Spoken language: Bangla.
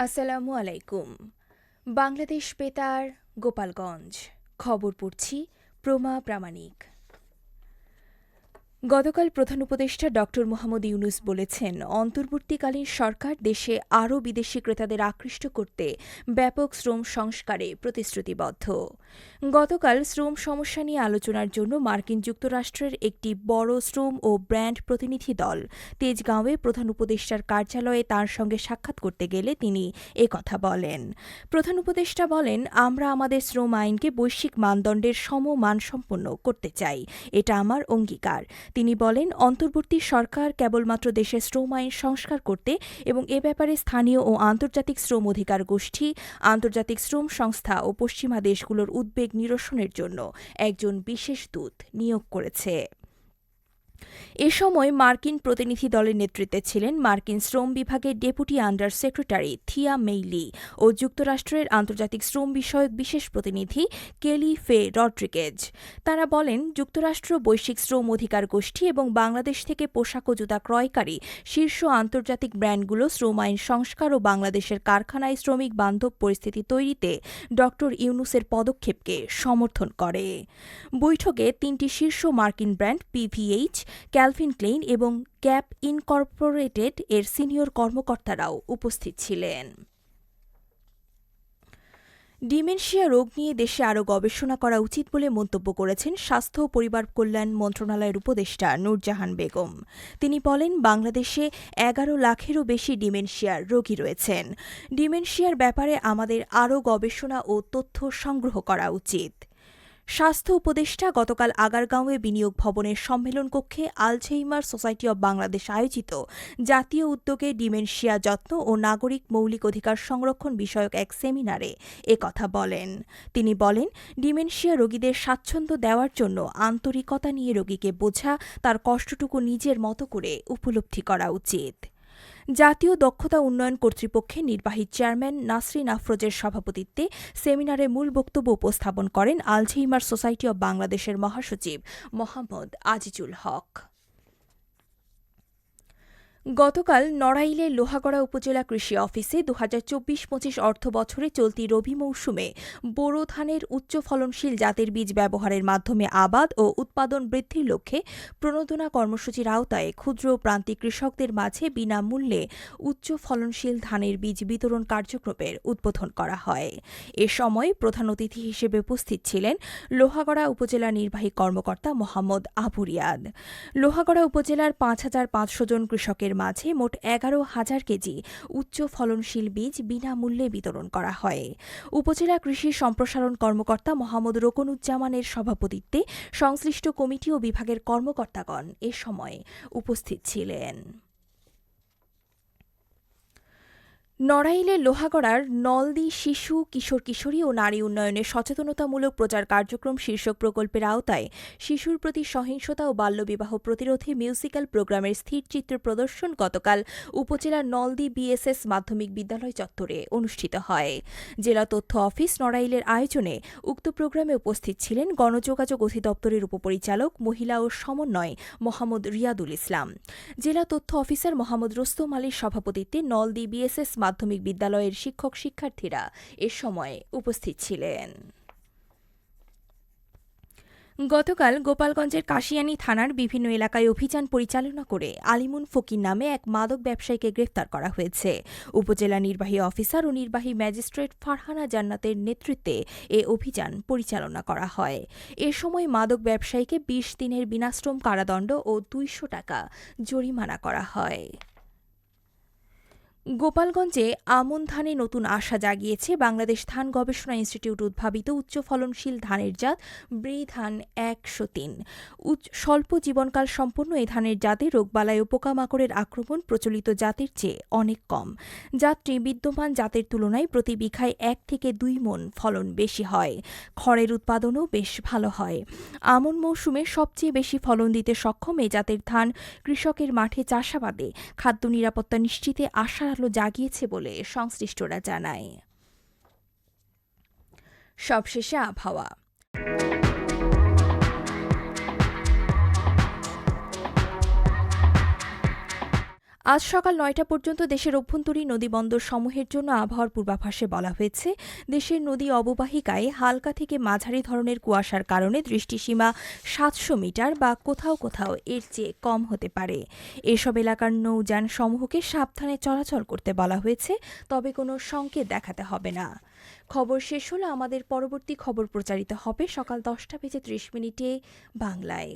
আসসালামু আলাইকুম। বাংলাদেশ বেতার গোপালগঞ্জ। খবর পড়ছি প্রমা প্রামাণিক। গতকাল প্রধান উপদেষ্টা ড মোহাম্মদ ইউনুস বলেছেন, অন্তর্বর্তীকালীন সরকার দেশে আরও বিদেশি ক্রেতাদের আকৃষ্ট করতে ব্যাপক শ্রম সংস্কারে প্রতিশ্রুতিবদ্ধ। গতকাল শ্রম সমস্যা নিয়ে আলোচনার জন্য মার্কিন যুক্তরাষ্ট্রের একটি বড় শ্রম ও ব্র্যান্ড প্রতিনিধি দল তেজগাঁওয়ে প্রধান উপদেষ্টার কার্যালয়ে তার সঙ্গে সাক্ষাৎ করতে গেলে তিনি কথা বলেন। প্রধান উপদেষ্টা বলেন, আমরা আমাদের শ্রম আইনকে বৈশ্বিক মানদণ্ডের সম সমমানসম্পন্ন করতে চাই। এটা আমার অঙ্গীকার। তিনি বলেন, অন্তর্বর্তী সরকার কেবলমাত্র দেশে শ্রম আইন সংস্কার করতে এবং এ ব্যাপারে স্থানীয় ও আন্তর্জাতিক শ্রম অধিকার গোষ্ঠী, আন্তর্জাতিক শ্রম সংস্থা ও পশ্চিমা দেশগুলোর উদ্বেগ নিরসনের জন্য একজন বিশেষ দূত নিয়োগ করেছে। এ সময় মার্কিন প্রতিনিধি দলের নেতৃত্বে ছিলেন মার্কিন শ্রম বিভাগের deputy under secretary Thea Mei Lee যুক্তরাষ্ট্রের আন্তর্জাতিক শ্রম বিষয়ক বিশেষ প্রতিনিধি কেলি ফে রড্রিগেজ। তারা বলেন, যুক্তরাষ্ট্র বৈশ্বিক শ্রম অধিকার গোষ্ঠী এবং বাংলাদেশ থেকে পোশাক ও জুতা ক্রয়কারী শীর্ষ আন্তর্জাতিক ব্র্যান্ডগুলো শ্রম আইন সংস্কার ও বাংলাদেশের কারখানায় শ্রমিক বান্ধব পরিস্থিতি তৈরিতে ড ইউনুসের পদক্ষেপকে সমর্থন করে। বৈঠকে তিনটি শীর্ষ মার্কিন ব্র্যান্ড পিভিএইচ ক্যালভিন ক্লেইন এবং ক্যাপ ইনকর্পোরেটেড এর সিনিয়র কর্মকর্তারাও উপস্থিত ছিলেন। ডিমেনশিয়া রোগ নিয়ে দেশে আরও গবেষণা করা উচিত বলে মন্তব্য করেছেন স্বাস্থ্য ও পরিবার কল্যাণ মন্ত্রণালয়ের উপদেষ্টা নূরজাহান বেগম। তিনি বলেন, বাংলাদেশে এগারো লাখেরও বেশি ডিমেনশিয়ার রোগী রয়েছেন। ডিমেনশিয়ার ব্যাপারে আমাদের আরও গবেষণা ও তথ্য সংগ্রহ করা উচিত। স্বাস্থ্য উপদেষ্টা গতকাল আগারগাঁওয়ে বিনিয়োগ ভবনের সম্মেলন কক্ষে আলঝেইমার সোসাইটি অব বাংলাদেশ আয়োজিত। জাতীয় উদ্যোগে ডিমেনশিয়া যত্ন ও নাগরিক মৌলিক অধিকার সংরক্ষণ বিষয়ক এক সেমিনারে কথা বলেন। তিনি বলেন, ডিমেনশিয়া রোগীদের স্বাচ্ছন্দ্য দেওয়ার জন্য আন্তরিকতা নিয়ে রোগীকে বোঝা, তার কষ্টটুকু নিজের মতো করে উপলব্ধি করা উচিত। জাতীয় দক্ষতা উন্নয়ন কর্তৃপক্ষের নির্বাহী চেয়ারম্যান নাসরিন আফরোজের সভাপতিত্বে সেমিনারে মূল বক্তব্য উপস্থাপন করেন আলঝেইমার সোসাইটি অব বাংলাদেশের মহাসচিব মোহাম্মদ আজিজুল হক। গতকাল নড়াইলে লোহাগড়া উপজেলা কৃষি অফিসে দু হাজার চব্বিশ পঁচিশ অর্থ বছরে চলতি রবি মৌসুমে বোরো ধানের উচ্চ ফলনশীল জাতের বীজ ব্যবহারের মাধ্যমে আবাদ ও উৎপাদন বৃদ্ধির লক্ষ্যে প্রণোদনা কর্মসূচির আওতায় ক্ষুদ্র প্রান্তিক কৃষকদের মাঝে বিনামূল্যে উচ্চ ফলনশীল ধানের বীজ বিতরণ কার্যক্রমের উদ্বোধন করা হয়। এ সময় প্রধান অতিথি হিসেবে উপস্থিত ছিলেন লোহাগড়া উপজেলা নির্বাহী কর্মকর্তা মোহাম্মদ আবুরিয়াদ লোহাগড়া উপজেলার পাঁচ হাজার পাঁচশো জন কৃষকের মাঝে মোট এগারো হাজার কেজি উচ্চ ফলনশীল বীজ বিনামূল্যে বিতরণ করা হয়। উপজেলা কৃষি সম্প্রসারণ কর্মকর্তা মোহাম্মদ রোকনুজ্জামানের সভাপতিত্বে সংশ্লিষ্ট কমিটি ও বিভাগের কর্মকর্তাগণ এ সময় উপস্থিত ছিলেন। নড়াইলে লোহাগড়ার নলদি, শিশু, কিশোর কিশোরী ও নারী উন্নয়নে সচেতনতামূলক প্রচার কার্যক্রম শীর্ষক প্রকল্পের আওতায় শিশুর প্রতি সহিংসতা ও বাল্যবিবাহ প্রতিরোধে মিউজিক্যাল প্রোগ্রামের স্থিরচিত্র প্রদর্শন গতকাল উপজেলার নলদি বিএসএস মাধ্যমিক বিদ্যালয় চত্বরে অনুষ্ঠিত হয়। জেলা তথ্য অফিস নড়াইলের আয়োজনে উক্ত প্রোগ্রামে উপস্থিত ছিলেন গণযোগাযোগ অধিদপ্তরের উপপরিচালক, মহিলা ও সমন্বয় মোহাম্মদ রিয়াদুল ইসলাম। জেলা তথ্য অফিসার মোহাম্মদ রোস্তম আলীর সভাপতিত্বে নলদি বিএসএস মাধ্যমিক বিদ্যালয়ের শিক্ষক শিক্ষার্থীরা এ সময় উপস্থিত ছিলেন। গতকাল গোপালগঞ্জের কাশিয়ানী থানার বিভিন্ন এলাকায় অভিযান পরিচালনা করে আলিমুন ফকির নামে এক মাদক ব্যবসায়ীকে গ্রেফতার করা হয়েছে। উপজেলা নির্বাহী অফিসার ও নির্বাহী ম্যাজিস্ট্রেট ফারহানা জান্নাতের নেতৃত্বে এ অভিযান পরিচালনা করা হয়। এ সময় মাদক ব্যবসায়ীকে বিশ দিনের বিনাশ্রম কারাদণ্ড ও দুইশো টাকা জরিমানা করা হয়। গোপালগঞ্জে আমন ধানে নতুন আশা জাগিয়েছে বাংলাদেশ ধান গবেষণা ইনস্টিটিউট উদ্ভাবিত উচ্চ ফলনশীল ধানের জাত ব্রি ধান একশো তিন। স্বল্প জীবনকাল সম্পন্ন এ ধানের জাতে রোগবালায় ও পোকামাকড়ের আক্রমণ প্রচলিত জাতের চেয়ে অনেক কম। জাতটি বিদ্যমান জাতের তুলনায় প্রতি বিঘায় এক থেকে দুই মন ফলন বেশি হয়। খড়ের উৎপাদনও বেশ ভালো হয়। আমন মৌসুমে সবচেয়ে বেশি ফলন দিতে সক্ষম এ জাতের ধান কৃষকের মাঠে চাষাবাদে। খাদ্য নিরাপত্তা নিশ্চিতে আশা আলো জাগিয়েছে বলে সংশ্লিষ্টরা জানায়। সবশেষে আবহাওয়া। আজ সকাল নয়টা পর্যন্ত দেশের অভ্যন্তরীণ নদীবন্দর সমূহের জন্য আবহাওয়ার পূর্বাভাসে বলা হয়েছে, দেশের নদী অববাহিকায় হালকা থেকে মাঝারি ধরনের কুয়াশার কারণে দৃষ্টিসীমা সাতশো মিটার বা কোথাও কোথাও এর চেয়ে কম হতে পারে। এসব এলাকার নৌযান সমূহকে সাবধানে চলাচল করতে বলা হয়েছে, তবে কোনো সংকেত দেখাতে হবে না। খবর শেষ হলো আমাদের পরবর্তী খবর প্রচারিত হবে সকাল দশটা বেজে ত্রিশ মিনিটে বাংলায়।